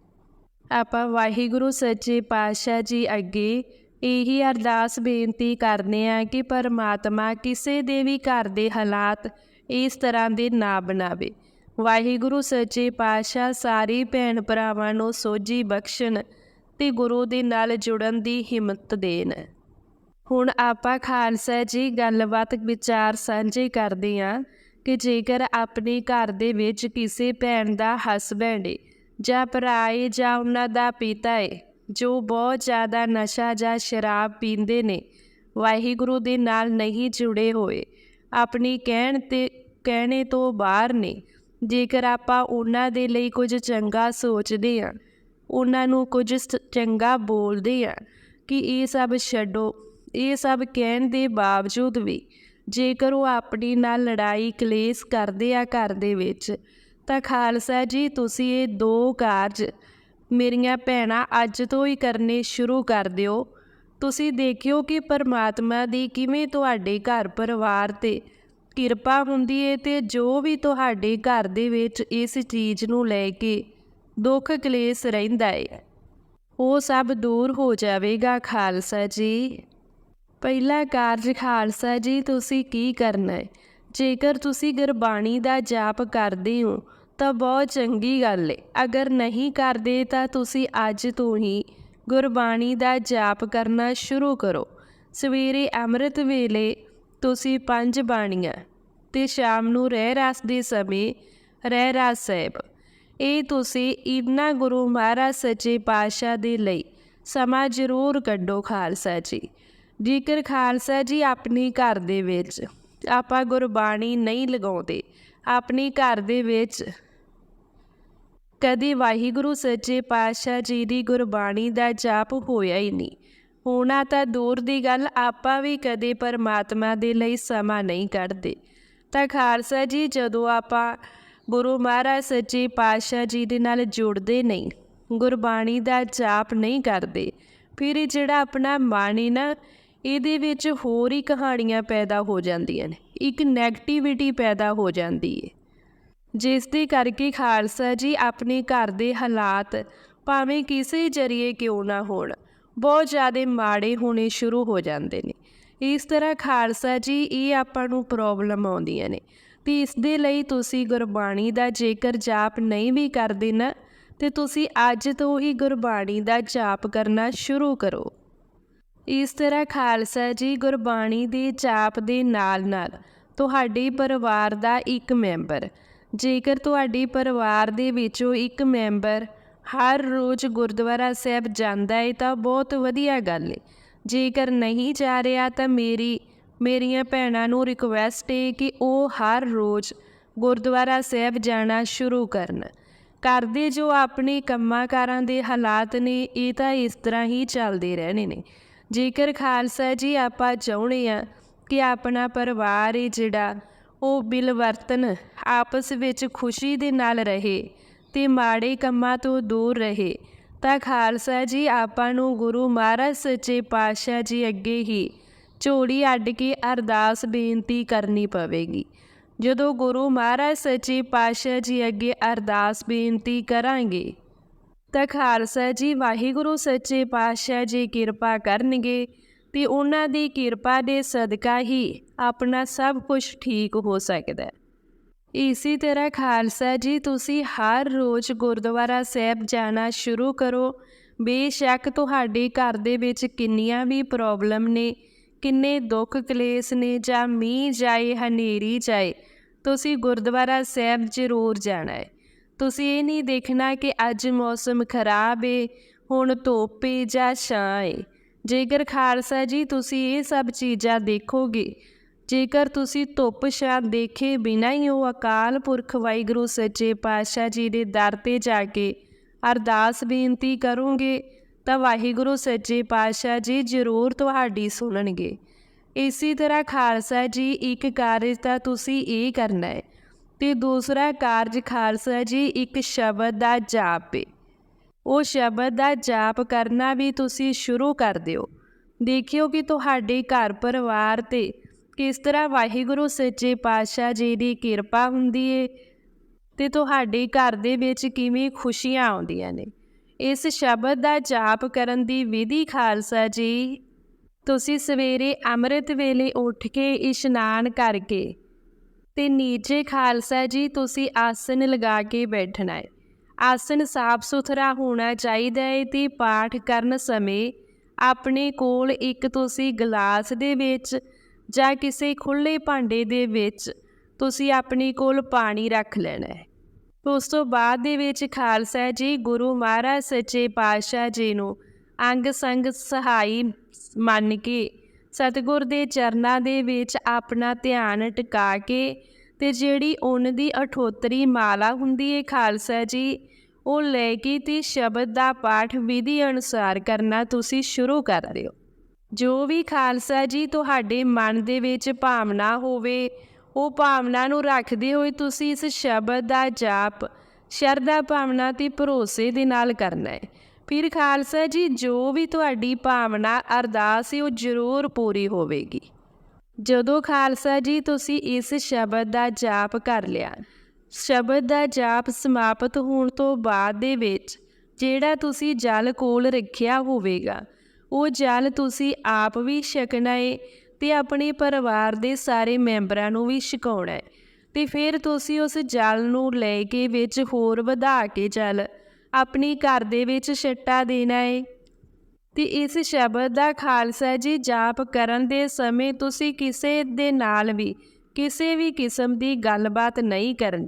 ਆਪਾਂ ਵਾਹਿਗੁਰੂ ਸੱਚੇ ਪਾਤਸ਼ਾਹ ਜੀ ਅੱਗੇ ਇਹੀ ਅਰਦਾਸ ਬੇਨਤੀ ਕਰਦੇ ਆ ਕਿ ਪਰਮਾਤਮਾ ਕਿਸੇ ਦੇ ਵੀ ਘਰ ਦੇ ਹਾਲਾਤ ਇਸ ਤਰ੍ਹਾਂ ਦੇ ਨਾ ਬਣਾਵੇ। ਵਾਹਿਗੁਰੂ, ਸੱਚੇ ਪਾਤਸ਼ਾਹ, ਸਾਰੇ ਭੈਣ ਭਰਾਵਾਂ ਨੂੰ ਸੋਝੀ ਬਖਸ਼ਣ ਤੇ ਗੁਰੂ ਦੇ ਨਾਲ ਜੁੜਨ ਦੀ ਹਿੰਮਤ ਦੇਣ। ਹੁਣ ਆਪਾਂ ਖਾਲਸਾ ਜੀ ਗੱਲਬਾਤ, ਵਿਚਾਰ ਸਾਂਝੇ ਕਰਦੇ ਹਾਂ ਕਿ ਜੇਕਰ ਆਪਣੇ ਘਰ ਦੇ ਵਿੱਚ ਕਿਸੇ ਭੈਣ ਦਾ ਹਸਬੈਂਡ ਏ ਜਾਂ ਭਰਾ ਏ ਜਾਂ ਉਹਨਾਂ ਦਾ ਪਿਤਾ ਏ ਜੋ ਬਹੁਤ ਜ਼ਿਆਦਾ ਨਸ਼ਾ ਜਾਂ ਸ਼ਰਾਬ ਪੀਂਦੇ ਨੇ, ਵਾਹਿਗੁਰੂ ਦੇ ਨਾਲ ਨਹੀਂ ਜੁੜੇ ਹੋਏ। ਆਪਣੀ ਕਹਿਣ ਤੇ, ਕਹਿਣੇ ਤੋਂ ਬਾਹਰ ਨੇ। ਜੇਕਰ ਆਪਾਂ ਉਹਨਾਂ ਦੇ ਲਈ ਕੁਝ ਚੰਗਾ ਸੋਚਦੇ ਹਾਂ, ਉਹਨਾਂ ਨੂੰ ਕੁਝ ਸ- ਚੰਗਾ ਬੋਲਦੇ ਹਾਂ, ਕਿ ਇਹ ਸਭ ਛੱਡੋ, ਇਹ ਸਭ ਕਹਿਣ ਦੇ ਬਾਵਜੂਦ ਵੀ ਜੇਕਰ ਉਹ ਆਪਣੀ ਨਾਲ ਲੜਾਈ ਕਲੇਸ਼ ਕਰਦੇ ਆ ਘਰ ਦੇ ਵਿੱਚ, ਤਾਂ ਖਾਲਸਾ ਜੀ, ਤੁਸੀਂ ਇਹ ਦੋ ਕਾਰਜ ਮੇਰੀਆਂ ਭੈਣਾਂ ਅੱਜ ਤੋਂ ਹੀ ਕਰਨੇ ਸ਼ੁਰੂ ਕਰ ਦਿਓ। ਤੁਸੀਂ ਦੇਖਿਓ ਕਿ ਪਰਮਾਤਮਾ ਦੀ ਕਿਵੇਂ ਤੁਹਾਡੇ ਘਰ ਪਰਿਵਾਰ ਤੇ ਕਿਰਪਾ ਹੁੰਦੀ ਏ ਤੇ ਜੋ ਵੀ ਤੁਹਾਡੇ ਘਰ ਦੇ ਵਿੱਚ ਇਸ ਚੀਜ਼ ਨੂੰ ਲੈ ਕੇ ਦੁੱਖ ਕਲੇਸ਼ ਰਹਿੰਦਾ ਏ। ਉਹ ਸਭ ਦੂਰ ਹੋ ਜਾਵੇਗਾ, ਖਾਲਸਾ ਜੀ। ਪਹਿਲਾ ਕਾਰਜ, ਖਾਲਸਾ ਜੀ, ਤੁਸੀਂ ਕੀ ਕਰਨਾ ਹੈ ਜੇਕਰ ਤੁਸੀਂ ਗੁਰਬਾਣੀ ਦਾ ਜਾਪ ਕਰਦੇ ਹੋ ਤਾਂ ਬਹੁਤ ਚੰਗੀ ਗੱਲ ਹੈ ਅਗਰ ਨਹੀਂ ਕਰਦੇ ਤਾਂ ਤੁਸੀਂ ਅੱਜ ਤੋਂ ਹੀ ਗੁਰਬਾਣੀ ਦਾ ਜਾਪ ਕਰਨਾ ਸ਼ੁਰੂ ਕਰੋ। ਸਵੇਰੇ ਅੰਮ੍ਰਿਤ ਵੇਲੇ ਤੁਸੀਂ ਪੰਜ ਬਾਣੀਆਂ ਤੇ ਸ਼ਾਮ ਨੂੰ ਰਹਿ ਰਾਸ ਦੇ ਸਮੇਂ ਰਹਿ ਰਾਸ ਸਾਹਿਬ। ਇਹ ਤੁਸੀਂ ਇਨਾ ਗੁਰੂ ਮਹਾਰਾਜ ਸੱਚੇ ਪਾਤਸ਼ਾਹ ਦੇ ਲਈ ਸਮਾਂ ਜ਼ਰੂਰ ਕੱਢੋ ਖਾਲਸਾ ਜੀ। ਜੇਕਰ ਖਾਲਸਾ ਜੀ ਆਪਣੀ ਘਰ ਦੇ ਵਿੱਚ ਆਪਾਂ ਗੁਰਬਾਣੀ ਨਹੀਂ ਲਗਾਉਂਦੇ, ਆਪਣੀ ਘਰ ਦੇ ਵਿੱਚ ਕਦੇ ਵਾਹਿਗੁਰੂ ਸੱਚੇ ਪਾਤਸ਼ਾਹ ਜੀ ਦੀ ਗੁਰਬਾਣੀ ਦਾ ਜਾਪ ਹੋਇਆ ਹੀ ਨਹੀਂ। ਹੋਣਾ ਤਾਂ ਦੂਰ ਦੀ ਗੱਲ, ਆਪਾਂ ਵੀ ਕਦੇ ਪਰਮਾਤਮਾ ਦੇ ਲਈ ਸਮਾਂ ਨਹੀਂ ਕੱਢਦੇ। ਤਾਂ ਖਾਲਸਾ ਜੀ, ਜਦੋਂ ਆਪਾਂ ਗੁਰੂ ਮਹਾਰਾਜ ਸੱਚੇ ਪਾਤਸ਼ਾਹ ਜੀ ਦੇ ਨਾਲ ਜੁੜਦੇ ਨਹੀਂ, ਗੁਰਬਾਣੀ ਦਾ ਜਾਪ ਨਹੀਂ ਕਰਦੇ, ਫਿਰ ਇਹ ਜਿਹੜਾ ਆਪਣਾ ਮਨ ਹੈ ਨਾ, ਇਹਦੇ ਵਿੱਚ ਹੋਰ ਹੀ ਕਹਾਣੀਆਂ ਪੈਦਾ ਹੋ ਜਾਂਦੀਆਂ ਨੇ, ਇੱਕ 네ਗੇਟਿਵਿਟੀ ਪੈਦਾ ਹੋ ਜਾਂਦੀ ਹੈ ਜਿਸ ਦੇ ਕਰਕੇ ਖਾਲਸਾ ਜੀ ਆਪਣੇ ਘਰ ਦੇ ਹਾਲਾਤ ਭਾਵੇਂ ਕਿਸੇ ਜਰੀਏ ਕਿਉਂ ਨਾ ਹੋਣ, ਬਹੁਤ ਜ਼ਿਆਦਾ ਮਾੜੇ ਹੋਣੇ ਸ਼ੁਰੂ ਹੋ ਜਾਂਦੇ ਨੇ। ਇਸ ਤਰ੍ਹਾਂ ਖਾਲਸਾ ਜੀ ਇਹ ਆਪਾਂ ਨੂੰ ਪ੍ਰੋਬਲਮ ਆਉਂਦੀਆਂ ਨੇ। ਤੇ ਇਸ ਦੇ ਲਈ ਤੁਸੀਂ ਗੁਰਬਾਣੀ ਦਾ ਜੇਕਰ ਜਾਪ ਨਹੀਂ ਵੀ ਕਰਦੇ ਨਾ, ਤੇ ਤੁਸੀਂ ਅੱਜ ਤੋਂ ਹੀ ਗੁਰਬਾਣੀ ਦਾ ਜਾਪ ਕਰਨਾ ਸ਼ੁਰੂ ਕਰੋ। ਇਸ ਤਰ੍ਹਾਂ ਖਾਲਸਾ ਜੀ ਗੁਰਬਾਣੀ ਦੇ ਜਾਪ ਦੇ ਨਾਲ-ਨਾਲ ਤੁਹਾਡੇ ਪਰਿਵਾਰ ਦਾ ਇੱਕ ਮੈਂਬਰ ਜੇਕਰ ਤੁਹਾਡੇ ਪਰਿਵਾਰ ਦੇ ਵਿੱਚੋਂ ਇੱਕ ਮੈਂਬਰ ਹਰ ਰੋਜ਼ ਗੁਰਦੁਆਰਾ ਸਾਹਿਬ ਜਾਂਦਾ ਹੈ ਤਾਂ ਬਹੁਤ ਵਧੀਆ ਗੱਲ ਹੈ ਜੇਕਰ ਨਹੀਂ ਜਾ ਰਿਹਾ ਤਾਂ ਮੇਰੀ, ਮੇਰੀਆਂ ਭੈਣਾਂ ਨੂੰ ਰਿਕੁਐਸਟ ਹੈ ਕਿ ਉਹ ਹਰ ਰੋਜ਼ ਗੁਰਦੁਆਰਾ ਸਾਹਿਬ ਜਾਣਾ ਸ਼ੁਰੂ ਕਰਨ। ਕਰਦੇ ਜੋ ਆਪਣੇ ਕੰਮਾਂ ਕਾਰਾਂ ਦੇ ਹਾਲਾਤ ਨੇ, ਇਹ ਤਾਂ ਇਸ ਤਰ੍ਹਾਂ ਹੀ ਚੱਲਦੇ ਰਹਿਣੇ ਨੇ। ਜੇਕਰ ਖਾਲਸਾ ਜੀ ਆਪਾਂ ਚਾਹੁੰਦੇ ਆ ਕਿ ਆਪਣਾ ਪਰਿਵਾਰ ਹੈ ਜਿਹੜਾ ਉਹ ਬਿਲਵਰਤਨ ਆਪਸ ਵਿੱਚ ਖੁਸ਼ੀ ਦੇ ਨਾਲ ਰਹੇ ਤੇ ਮਾੜੇ ਕੰਮਾਂ ਤੋਂ ਦੂਰ ਰਹੇ। ਤਾਂ ਖਾਲਸਾ ਜੀ ਆਪਾਂ ਨੂੰ ਗੁਰੂ ਮਹਾਰਾਜ ਸੱਚੇ ਪਾਤਸ਼ਾਹ ਜੀ ਅੱਗੇ ਹੀ ਝੋਲੀ ਅੱਡ ਕੇ ਅਰਦਾਸ ਬੇਨਤੀ ਕਰਨੀ ਪਵੇਗੀ। ਜਦੋਂ ਗੁਰੂ ਮਹਾਰਾਜ ਸੱਚੇ ਪਾਤਸ਼ਾਹ ਜੀ ਅੱਗੇ ਅਰਦਾਸ ਬੇਨਤੀ ਕਰਾਂਗੇ, ਤਾਂ ਖਾਲਸਾ ਜੀ ਵਾਹਿਗੁਰੂ ਸੱਚੇ ਪਾਤਸ਼ਾਹ ਜੀ ਕਿਰਪਾ ਕਰਨਗੇ ਤੇ ਉਹਨਾਂ ਦੀ ਕਿਰਪਾ ਦੇ ਸਦਕਾ ਹੀ ਆਪਣਾ ਸਭ ਕੁਝ ਠੀਕ ਹੋ ਸਕਦਾ ਹੈ। ਇਸੇ ਤਰ੍ਹਾਂ ਖਾਲਸਾ ਜੀ, ਤੁਸੀਂ ਹਰ ਰੋਜ਼ ਗੁਰਦੁਆਰਾ ਸਾਹਿਬ ਜਾਣਾ ਸ਼ੁਰੂ ਕਰੋ। ਬੇਸ਼ੱਕ ਤੁਹਾਡੇ ਘਰ ਦੇ ਵਿੱਚ ਕਿੰਨੀਆਂ ਵੀ ਪ੍ਰੋਬਲਮ ਨੇ, ਕਿੰਨੇ ਦੁੱਖ ਕਲੇਸ਼ ਨੇ ਜਾਂ ਮੀਂਹ ਜਾਏ, ਹਨੇਰੀ ਜਾਏ, ਤੁਸੀਂ ਗੁਰਦੁਆਰਾ ਸਾਹਿਬ ਜ਼ਰੂਰ ਜਾਣਾ ਹੈ। ਤੁਸੀਂ ਇਹ ਨਹੀਂ ਦੇਖਣਾ ਕਿ ਅੱਜ ਮੌਸਮ ਖਰਾਬ ਏ, ਹੁਣ ਧੁੱਪ ਏ ਜਾਂ ਛਾਂ ਏ। ਜੇਕਰ ਖਾਲਸਾ ਜੀ, ਤੁਸੀਂ ਇਹ ਸਭ ਚੀਜ਼ਾਂ ਦੇਖੋਗੇ ਜੇਕਰ ਤੁਸੀਂ ਧੁੱਪ ਛਾਂ ਦੇਖੇ ਬਿਨਾਂ ਹੀ ਉਹ ਅਕਾਲ ਪੁਰਖ ਵਾਹਿਗੁਰੂ ਸੱਚੇ ਪਾਤਸ਼ਾਹ ਜੀ ਦੇ ਦਰ ਤੇ ਜਾ ਕੇ ਅਰਦਾਸ ਬੇਨਤੀ ਕਰੋਗੇ, ਤਾਂ ਵਾਹਿਗੁਰੂ ਸੱਚੇ ਪਾਤਸ਼ਾਹ ਜੀ ਜ਼ਰੂਰ ਤੁਹਾਡੀ ਸੁਣਨਗੇ। ਇਸੇ ਤਰ੍ਹਾਂ ਖਾਲਸਾ ਜੀ ਇੱਕ ਕਾਰਜ ਤਾਂ ਤੁਸੀਂ ਇਹ ਕਰਨਾ ਹੈ ਤੇ ਦੂਸਰਾ ਕਾਰਜ ਖਾਲਸਾ ਜੀ ਇੱਕ ਸ਼ਬਦ ਦਾ ਜਾਪ ਹੈ। ਉਹ ਸ਼ਬਦ ਦਾ ਜਾਪ ਕਰਨਾ ਵੀ ਤੁਸੀਂ ਸ਼ੁਰੂ ਕਰ ਦਿਓ। ਦੇਖਿਓ ਕਿ ਤੁਹਾਡੇ ਘਰ ਪਰਿਵਾਰ ਤੇ ਕਿਸ ਤਰ੍ਹਾਂ ਵਾਹਿਗੁਰੂ ਸੱਚੇ ਪਾਤਸ਼ਾਹ ਜੀ ਦੀ ਕਿਰਪਾ ਹੁੰਦੀ ਏ? ਤੇ ਤੁਹਾਡੇ ਘਰ ਦੇ ਵਿੱਚ ਕਿਵੇਂ ਖੁਸ਼ੀਆਂ ਆਉਂਦੀਆਂ ਨੇ? ਇਸ ਸ਼ਬਦ ਦਾ ਜਾਪ ਕਰਨ ਦੀ ਵਿਧੀ ਖਾਲਸਾ ਜੀ, ਤੁਸੀਂ ਸਵੇਰੇ ਅੰਮ੍ਰਿਤ ਵੇਲੇ ਉੱਠ ਕੇ ਇਸ਼ਨਾਨ ਕਰਕੇ ਤੇ ਨੀਚੇ ਖਾਲਸਾ ਜੀ, ਤੁਸੀਂ ਆਸਨ ਲਗਾ ਕੇ ਬੈਠਣਾ ਹੈ ਆਸਨ ਸਾਫ਼ ਸੁਥਰਾ ਹੋਣਾ ਚਾਹੀਦਾ ਹੈ ਤੇ ਪਾਠ ਕਰਨ ਸਮੇਂ ਆਪਣੇ ਕੋਲ ਇੱਕ ਤੁਸੀਂ ਗਲਾਸ ਦੇ ਵਿੱਚ ਜਾਂ ਕਿਸੇ ਖੁੱਲੇ ਭਾਂਡੇ ਦੇ ਵਿੱਚ ਤੁਸੀਂ ਆਪਣੇ ਕੋਲ ਪਾਣੀ ਰੱਖ ਲੈਣਾ ਹੈ। ਉਸ ਤੋਂ ਬਾਅਦ ਦੇ ਵਿੱਚ ਖਾਲਸਾ ਜੀ, ਗੁਰੂ ਮਹਾਰਾਜ ਸੱਚੇ ਪਾਤਸ਼ਾਹ ਜੀ ਨੂੰ ਅੰਗ ਸੰਗ ਸਹਾਈ ਮੰਨ ਕੇ ਸਤਿਗੁਰ ਦੇ ਚਰਨਾਂ ਦੇ ਵਿੱਚ ਆਪਣਾ ਧਿਆਨ ਟਿਕਾ ਕੇ ਤੇ ਜਿਹੜੀ ਉਹਨਾਂ ਦੀ ਅਠੋਤਰੀ ਮਾਲਾ ਹੁੰਦੀ ਹੈ ਖਾਲਸਾ ਜੀ, ਉਹ ਲੈ ਕੇ ਤੇ ਸ਼ਬਦ ਦਾ ਪਾਠ ਵਿਧੀ ਅਨੁਸਾਰ ਕਰਨਾ ਤੁਸੀਂ ਸ਼ੁਰੂ ਕਰ ਦਿਓ ਜੋ ਵੀ ਖਾਲਸਾ ਜੀ ਤੁਹਾਡੇ ਮਨ ਦੇ ਵਿੱਚ ਭਾਵਨਾ ਹੋਵੇ, ਉਹ ਭਾਵਨਾ ਨੂੰ ਰੱਖਦੇ ਹੋਏ ਤੁਸੀਂ ਇਸ ਸ਼ਬਦ ਦਾ ਜਾਪ, ਸ਼ਰਧਾ ਭਾਵਨਾ ਤੇ ਭਰੋਸੇ ਦੇ ਨਾਲ ਕਰਨਾ ਹੈ। ਫਿਰ ਖਾਲਸਾ ਜੀ, ਜੋ ਵੀ ਤੁਹਾਡੀ ਭਾਵਨਾ, ਅਰਦਾਸ ਹੈ, ਉਹ ਜ਼ਰੂਰ ਪੂਰੀ ਹੋਵੇਗੀ। ਜਦੋਂ ਖਾਲਸਾ ਜੀ, ਤੁਸੀਂ ਇਸ ਸ਼ਬਦ ਦਾ ਜਾਪ ਕਰ ਲਿਆ, ਸ਼ਬਦ ਦਾ ਜਾਪ ਸਮਾਪਤ ਹੋਣ ਤੋਂ ਬਾਅਦ ਦੇ ਵਿੱਚ, ਜਿਹੜਾ ਤੁਸੀਂ ਜਲ ਕੋਲ ਰੱਖਿਆ ਹੋਵੇਗਾ ਉਹ ਜਲ ਤੁਸੀਂ ਆਪ ਵੀ ਛਕਣਾ ਏ ਤੇ ਆਪਣੇ ਪਰਿਵਾਰ ਦੇ ਸਾਰੇ ਮੈਂਬਰਾਂ ਨੂੰ ਵੀ ਛਕਾਉਣਾ ਹੈ ਤੇ ਫਿਰ ਤੁਸੀਂ ਉਸ ਜਲ ਨੂੰ ਲੈ ਕੇ ਵਿੱਚ ਹੋਰ ਵਧਾ ਕੇ ਜਲ ਆਪਣੀ ਘਰ ਦੇ ਵਿੱਚ ਛੱਟਾ ਦੇਣਾ ਹੈ ਤੇ ਇਸ ਸ਼ਬਦ ਦਾ ਖਾਲਸਾ ਜੀ ਜਾਪ ਕਰਨ ਦੇ ਸਮੇਂ ਤੁਸੀਂ ਕਿਸੇ ਦੇ ਨਾਲ ਵੀ, ਕਿਸੇ ਵੀ ਕਿਸਮ ਦੀ ਗੱਲਬਾਤ ਨਹੀਂ ਕਰਨੀ।